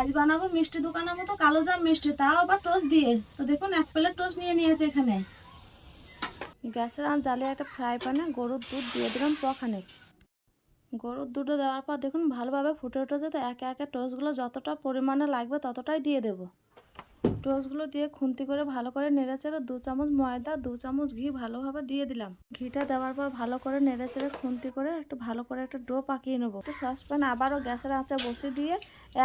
আজ বানাবো, মিষ্টি দোকানের মতো কালো জাম মিষ্টি, তাও আবার টোস্ট দিয়ে। তো দেখুন, এক প্লেট টোস্ট নিয়ে নিয়েছে এখানে। গ্যাসের আন জালে একটা ফ্রাই প্যানে গরুর দুধ দিয়ে দিলাম পখানে গরুর দুধও দেওয়ার পর দেখুন, ভালোভাবে ফুটে উঠেছে, তো একে একে টোস্টগুলো যতটা পরিমাণে লাগবে ততটাই দিয়ে দেবো। টোস্টগুলো দিয়ে খুন্তি করে ভালো করে নেড়ে চেড়ে দু চামচ ময়দা, দু চামচ ঘি ভালোভাবে দিয়ে দিলাম। ঘিটা দেওয়ার পর ভালো করে নেড়ে চেড়ে খুন্তি করে একটু ভালো করে একটা ডো পাকিয়ে নেব। একটা সসপ্যান আবারও গ্যাসের আঁচে বসিয়ে দিয়ে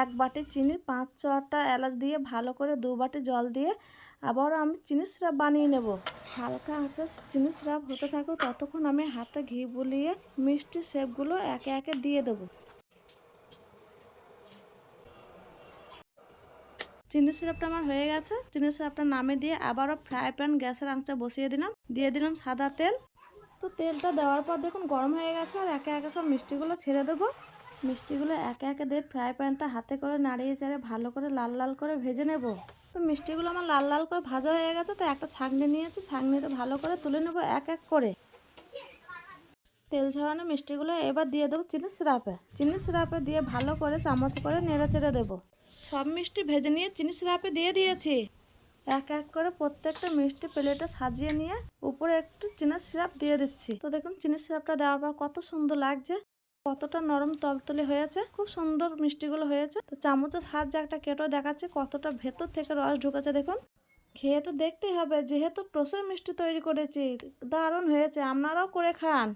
এক বাটি চিনি, পাঁচ ছটা এলাচ দিয়ে ভালো করে দু বাটি জল দিয়ে আবারও আমি চিনি সিরাপ বানিয়ে নেব। হালকা আঁচে চিনি সিরাপ হতে থাকুক, ততক্ষণ আমি হাতে ঘি বুলিয়ে মিষ্টি শেপগুলো একে একে দিয়ে দেবো। চিনি সিরাপটা আমার হয়ে গেছে। চিনি সিরাপটা নামে দিয়ে আবারও ফ্রাই প্যান গ্যাসের আঁচে বসিয়ে দিলাম। দিয়ে দিলাম সাদা তেল। তো তেলটা দেওয়ার পর দেখুন গরম হয়ে গেছে আর একে একে সব মিষ্টিগুলো ছেড়ে দেবো। মিষ্টিগুলো একে একে দিয়ে ফ্রাই প্যানটা হাতে করে নাড়িয়ে চাড়িয়ে ভালো করে লাল লাল করে ভেজে নেব। তো মিষ্টিগুলো আমার লাল লাল করে ভাজা হয়ে গেছে, তো একটা ছাঁকনি নিয়েছি। ছাঁকনিতে ভালো করে তুলে নেব এক এক করে। তেল ঝরানো মিষ্টিগুলো এবার দিয়ে দেবো চিনি সিরাপে চিনি সিরাপে দিয়ে ভালো করে চামচ করে নেড়ে চেড়ে দেবো। সব মিষ্টি ভেজে নিয়ে চিনি সিরাপে দিয়ে দিয়েছি। এক এক করে প্রত্যেকটা মিষ্টি প্লেটে সাজিয়ে নিয়ে উপরে একটু চিনি সিরাপ দিয়ে দিচ্ছি। তো দেখুন, চিনি সিরাপটা দেওয়ার পর কত সুন্দর লাগছে। কতটা নরম তলতলে হয়েছে, খুব সুন্দর মিষ্টিগুলো হয়েছে। তো চামচের সাহায্যে একটা কেটো দেখাচ্ছে, কতটা ভেতর থেকে রস ঢুকেছে দেখুন। খেয়ে তো দেখতেই হবে, যেহেতু টোসের মিষ্টি তৈরি করেছি, দারুণ হয়েছে, আপনারাও করে খান।